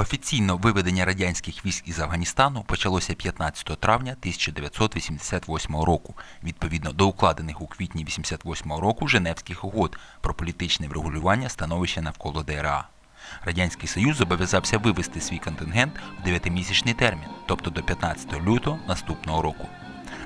Офіційно виведення радянських військ із Афганістану почалося 15 травня 1988 року, відповідно до укладених у квітні 88 року Женевських угод про політичне врегулювання становища навколо ДРА. Радянський Союз зобов'язався вивести свій контингент в 9-місячний термін, тобто до 15 лютого наступного року.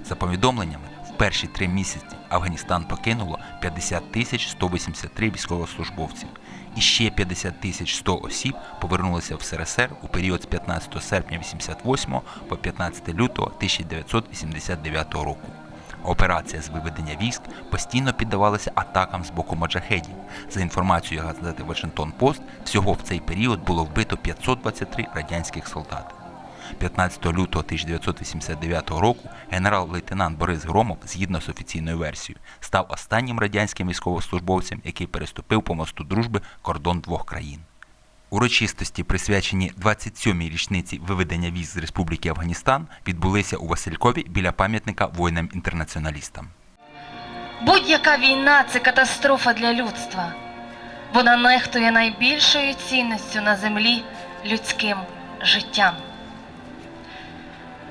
За повідомленнями, в перші три місяці Афганістан покинуло 50 тисяч 183 військовослужбовців, і ще 50 тисяч 100 осіб повернулися в СРСР у період з 15 серпня 88 по 15 лютого 1989 року. Операція з виведення військ постійно піддавалася атакам з боку маджахедів. За інформацією газети Вашингтон Пост, всього в цей період було вбито 523 радянських солдати. 15 лютого 1989 року генерал-лейтенант Борис Громов, згідно з офіційною версією, став останнім радянським військовослужбовцем, який переступив по мосту дружби кордон двох країн. Урочистості, присвячені 27-й річниці виведення військ з Республіки Афганістан, відбулися у Василькові біля пам'ятника воїнам-інтернаціоналістам. Будь-яка війна це катастрофа для людства. Вона нехтує найбільшою цінністю на землі людським життям.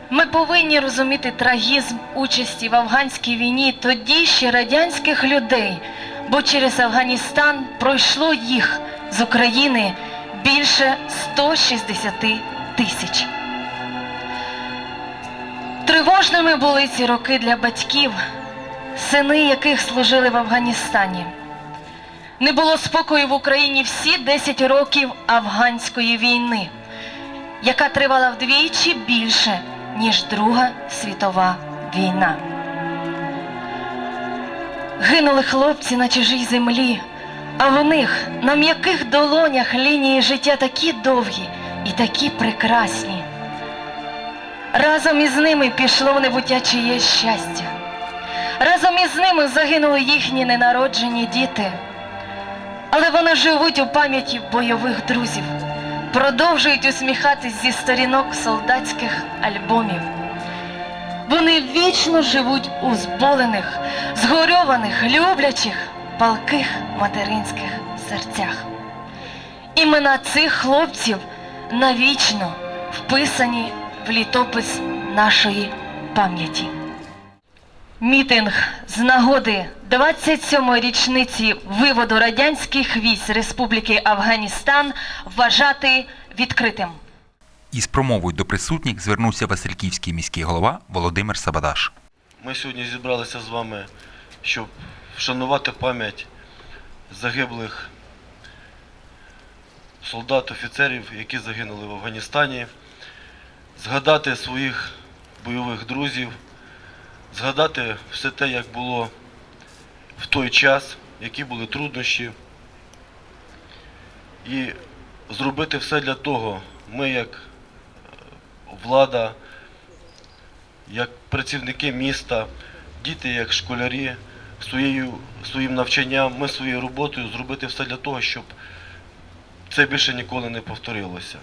Ми повинні розуміти трагізм участі в афганській війні тоді ще радянських людей, бо через Афганістан пройшло їх з України більше 160 тисяч. Тривожними були ці роки для батьків, сини яких служили в Афганістані. Не було спокою в Україні всі 10 років афганської війни, яка тривала вдвічі більше, ніж Друга світова війна. Гинули хлопці на чужій землі, а в них на м'яких долонях лінії життя такі довгі і такі прекрасні. Разом із ними пішло в небуття чиєсь щастя. Разом із ними загинули їхні ненароджені діти. Але вони живуть у пам'яті бойових друзів, продовжують усміхатись зі сторінок солдатських альбомів. Вони вічно живуть у зболених, згорьованих, люблячих, палких материнських серцях. Імена цих хлопців навічно вписані в літопис нашої пам'яті. Мітинг з нагоди 27-ї річниці виводу радянських військ Республіки Афганістан вважати відкритим. Із промовою до присутніх звернувся Васильківський міський голова Володимир Сабадаш. Ми сьогодні зібралися з вами, щоб вшанувати пам'ять загиблих солдат, офіцерів, які загинули в Афганістані, згадати своїх бойових друзів, згадати все те, як було в той час, які були труднощі, і зробити все для того, ми як е, влада, як працівники міста, діти як школярі, своєю, своїм навчанням, ми своєю роботою зробити все для того, щоб це більше ніколи не повторилося.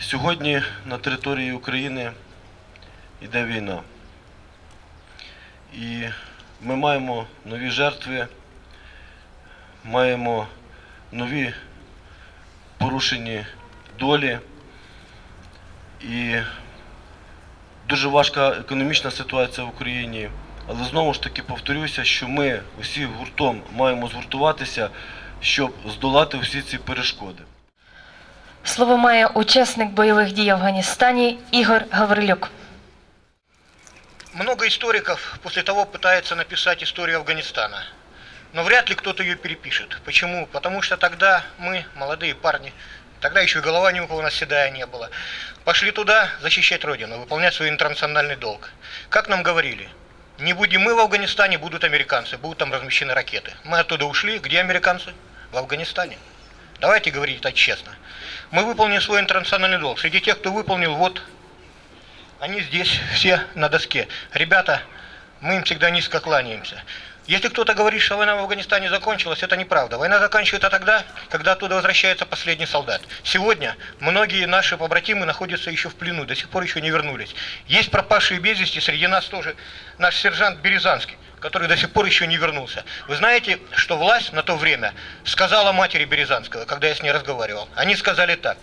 Сьогодні на території України йде війна. І ми маємо нові жертви, маємо нові порушені долі. І дуже важка економічна ситуація в Україні. Але знову ж таки повторюся, що ми усі гуртом маємо згуртуватися, щоб здолати всі ці перешкоди. Слово має учасник бойових дій в Афганістані Ігор Гаврилюк. Много историков после того пытаются написать историю Афганистана. Но вряд ли кто-то ее перепишет. Почему? Потому что тогда мы, молодые парни, тогда еще и голова ни у кого нас седая не было, пошли туда защищать Родину, выполнять свой интернациональный долг. Как нам говорили, не будем мы в Афганистане, будут американцы, будут там размещены ракеты. Мы оттуда ушли, где американцы? В Афганистане. Давайте говорить так честно. Мы выполнили свой интернациональный долг. Среди тех, кто выполнил, вот они здесь все на доске. Ребята, мы им всегда низко кланяемся. Если кто-то говорит, что война в Афганистане закончилась, это неправда. Война заканчивается тогда, когда оттуда возвращается последний солдат. Сегодня многие наши побратимы находятся еще в плену, до сих пор еще не вернулись. Есть пропавшие без вести, среди нас тоже наш сержант Березанский, который до сих пор еще не вернулся. Вы знаете, что власть на то время сказала матери Березанского, когда я с ней разговаривал? Они сказали так.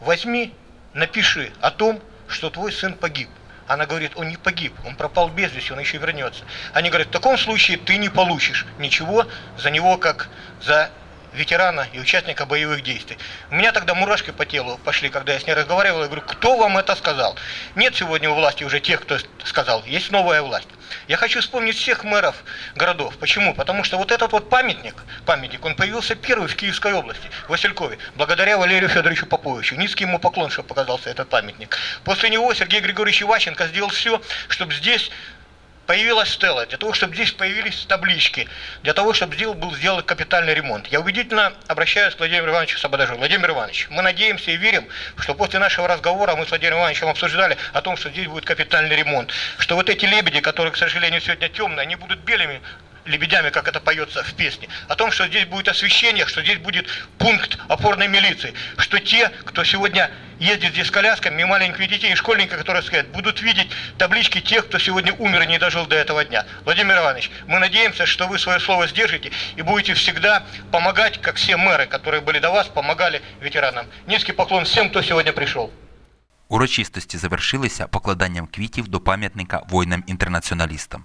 возьми, напиши о том, что твой сын погиб. Она говорит, он не погиб, он пропал без вести, он еще вернется. Они говорят, в таком случае ты не получишь ничего за него, как за ветерана и участника боевых действий. У меня тогда мурашки по телу пошли, когда я с ней разговаривал. Я говорю, кто вам это сказал? Нет сегодня у власти уже тех, кто сказал. Есть новая власть. Я хочу вспомнить всех мэров городов. Почему? Потому что вот этот вот памятник, памятник, он появился первый в Киевской области, в Василькове, благодаря Валерию Федоровичу Поповичу. Низкий ему поклон, что показался этот памятник. После него Сергей Григорьевич Иващенко сделал все, чтобы здесь появилась стела, для того, чтобы здесь появились таблички, для того, чтобы здесь был сделан капитальный ремонт. Я убедительно обращаюсь к Владимиру Ивановичу Сабадажу. Владимир Иванович, мы надеемся и верим, что после нашего разговора мы с Владимиром Ивановичем обсуждали о том, что здесь будет капитальный ремонт, что вот эти лебеди, которые, к сожалению, сегодня темные, они будут белыми лебедями, как это поется в песне, о том, что здесь будет освещение, что здесь будет пункт опорной милиции, что те, кто сегодня ездит здесь с колясками, и маленьких детей, и школьников, которые сказать, будут видеть таблички тех, кто сегодня умер и не дожил до этого дня. Владимир Иванович, мы надеемся, что вы свое слово сдержите и будете всегда помогать, как все мэры, которые были до вас, помогали ветеранам. Низкий поклон всем, кто сегодня пришел. Урочистості завершилися покладанням квітів до пам'ятника воїнам-інтернаціоналістам.